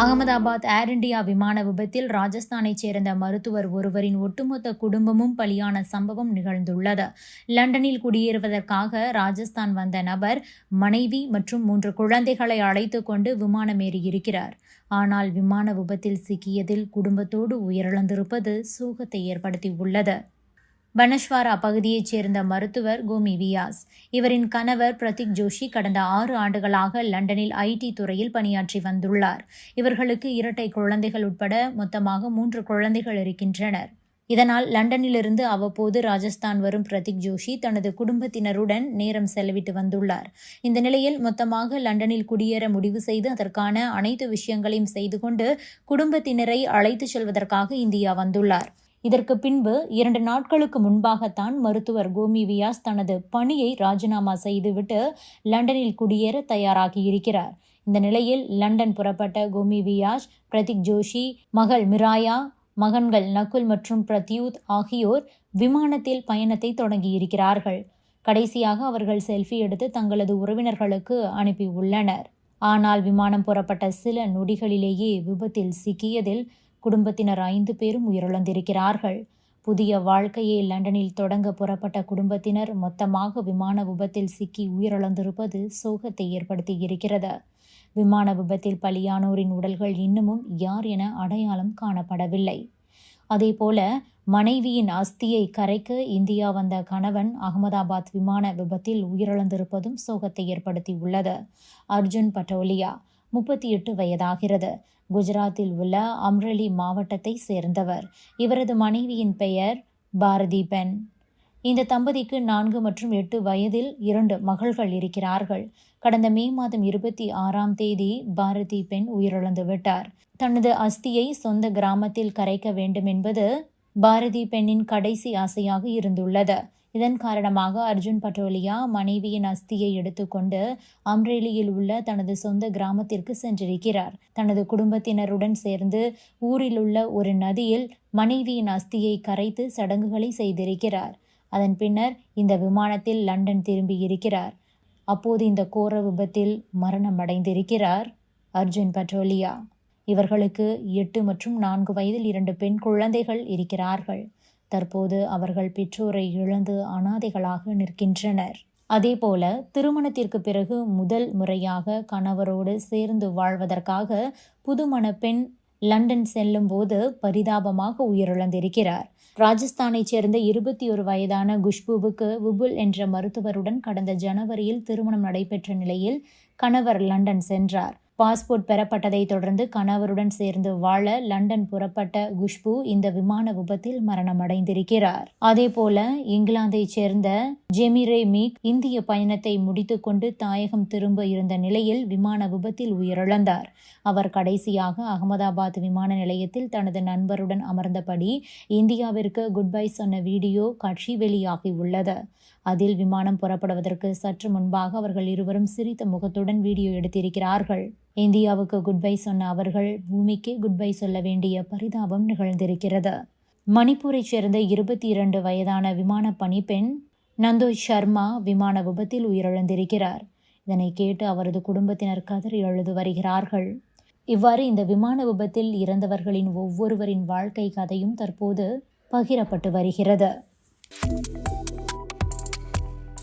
அகமதாபாத் ஏர் India விமான விபத்தில் ராஜஸ்தானைச் சேர்ந்த மருத்துவர் ஒருவரின் ஒட்டுமொத்த குடும்பமும் பலியான சம்பவம் நிகழ்ந்துள்ளது. லண்டனில் குடியேறுவதற்காக ராஜஸ்தான் வந்த நபர் மனைவி மற்றும் மூன்று குழந்தைகளை அழைத்து கொண்டு விமானம் ஏறியிருக்கிறார் ஆனால் விமான விபத்தில் சிக்கியதில் குடும்பத்தோடு உயிரிழந்திருப்பது சோகத்தை ஏற்படுத்தியுள்ளது. பனஷ்வாரா பகுதியைச் சேர்ந்த மருத்துவர் கோமி வியாஸ். இவரின் கணவர் பிரதீக் ஜோஷி கடந்த ஆறு ஆண்டுகளாக லண்டனில் ஐடி துறையில் பணியாற்றி வந்துள்ளார். இவர்களுக்கு இரட்டை குழந்தைகள் உட்பட மொத்தமாக மூன்று குழந்தைகள் இருக்கின்றனர். இதனால் லண்டனிலிருந்து அவ்வப்போது ராஜஸ்தான் வரும் பிரதீக் ஜோஷி தனது குடும்பத்தினருடன் நேரம் செலவிட்டு வந்துள்ளார். இந்த நிலையில் மொத்தமாக லண்டனில் குடியேற முடிவு செய்து அதற்கான அனைத்து விஷயங்களையும் செய்து கொண்டு குடும்பத்தினரை அழைத்துச் செல்வதற்காக இந்தியா வந்துள்ளார். இதற்கு பின்பு இரண்டு நாட்களுக்கு முன்பாகத்தான் மருத்துவர் கோமி வியாஸ் தனது பணியை ராஜினாமா செய்துவிட்டு லண்டனில் குடியேற தயாராகி இருக்கிறார். இந்த நிலையில் லண்டன் புறப்பட்ட கோமி வியாஸ் பிரதீக் ஜோஷி மகள் மிராயா மகன்கள் நகுல் மற்றும் பிரத்யூத் ஆகியோர் விமானத்தில் பயணத்தை தொடங்கியிருக்கிறார்கள் கடைசியாக அவர்கள் செல்ஃபி எடுத்து தங்களது உறவினர்களுக்கு அனுப்பியுள்ளனர் ஆனால் விமானம் புறப்பட்ட சில நொடிகளிலேயே விபத்தில் சிக்கியதில் குடும்பத்தினர் ஐந்து பேரும் உயிரிழந்திருக்கிறார்கள். புதிய வாழ்க்கையை லண்டனில் தொடங்க புறப்பட்ட குடும்பத்தினர் மொத்தமாக விமான விபத்தில் சிக்கி உயிரிழந்திருப்பது சோகத்தை ஏற்படுத்தியிருக்கிறது. விமான விபத்தில் பலியானோரின் உடல்கள் இன்னமும் யார் என அடையாளம் காணப்படவில்லை. அதேபோல மனைவியின் அஸ்தியை கரைக்க இந்தியா வந்த கணவன் அகமதாபாத் விமான விபத்தில் உயிரிழந்திருப்பதும் சோகத்தை ஏற்படுத்தியுள்ளது. அர்ஜுன் பட்டோலியா முப்பத்தி எட்டு வயதாகிறது. குஜராத்தில் உள்ள அம்ரலி மாவட்டத்தை சேர்ந்தவர். இவரது மனைவியின் பெயர் பாரதி பென் இந்த தம்பதிக்கு நான்கு மற்றும் எட்டு வயதில் இரண்டு மகள்கள் இருக்கிறார்கள். கடந்த மே மாதம் இருபத்தி ஆறாம் தேதி பாரதி பெண் உயிரிழந்து விட்டார். தனது அஸ்தியை சொந்த கிராமத்தில் கரைக்க வேண்டும் என்பது பாரதி பெண்ணின் கடைசி ஆசையாக இருந்துள்ளது. இதன் காரணமாக அர்ஜுன் பட்டோலியா மனைவியின் அஸ்தியை எடுத்துக்கொண்டு அம்ரேலியில் உள்ள தனது சொந்த கிராமத்திற்கு சென்றிருக்கிறார். தனது குடும்பத்தினருடன் சேர்ந்து ஊரில் உள்ள ஒரு நதியில் மனைவியின் அஸ்தியை கரைத்து சடங்குகளை செய்திருக்கிறார். அதன் பின்னர் இந்த விமானத்தில் லண்டன் திரும்பி இருக்கிறார். அப்போது இந்த கோர விபத்தில் மரணம் அடைந்திருக்கிறார் அர்ஜுன் பட்டோலியா. இவர்களுக்கு எட்டு மற்றும் நான்கு வயதில் இரண்டு பெண் குழந்தைகள் இருக்கிறார்கள். தற்போது அவர்கள் பெற்றோரை இழந்து அனாதைகளாக நிற்கின்றனர். அதேபோல திருமணத்திற்கு பிறகு முதல் முறையாக கணவரோடு சேர்ந்து வாழ்வதற்காக புதுமண பெண் லண்டன் செல்லும் போது பரிதாபமாக உயிரிழந்திருக்கிறார். ராஜஸ்தானைச் சேர்ந்த இருபத்தி ஒரு வயதான குஷ்புவுக்கு விபுல் என்ற மருத்துவருடன் கடந்த ஜனவரியில் திருமணம் நடைபெற்ற நிலையில் கணவர் லண்டன் சென்றார். பாஸ்போர்ட் பெறப்பட்டதை தொடர்ந்து கணவருடன் சேர்ந்து வாழ லண்டன் புறப்பட்ட குஷ்பு இந்த விமான விபத்தில் மரணமடைந்திருக்கிறார். அதேபோல இங்கிலாந்தைச் சேர்ந்த ஜெமிரே மீக் இந்திய பயணத்தை முடித்துக்கொண்டு தாயகம் திரும்ப இருந்த நிலையில் விமான விபத்தில் உயிரிழந்தார். அவர் கடைசியாக அகமதாபாத் விமான நிலையத்தில் தனது நண்பருடன் அமர்ந்தபடி இந்தியாவிற்கு குட் பை சொன்ன வீடியோ காட்சி வெளியாகி உள்ளது. அதில் விமானம் புறப்படுவதற்கு சற்று முன்பாக அவர்கள் இருவரும் சிரித்த முகத்துடன் வீடியோ எடுத்திருக்கிறார்கள். இந்தியாவுக்கு குட் பை சொன்ன அவர்கள் பூமிக்கு குட் பை சொல்ல வேண்டிய பரிதாபம் நிகழ்ந்திருக்கிறது. மணிப்பூரைச் சேர்ந்த இருபத்தி இரண்டு வயதான விமான பணிப்பெண் நந்தோய் சர்மா விமான விபத்தில் உயிரிழந்திருக்கிறார். இதனை கேட்டு அவரது குடும்பத்தினர் கதறி எழுது வருகிறார்கள். இவ்வாறு இந்த விமான விபத்தில் இறந்தவர்களின் ஒவ்வொருவரின் வாழ்க்கை கதையும் தற்போது பகிரப்பட்டு வருகிறது.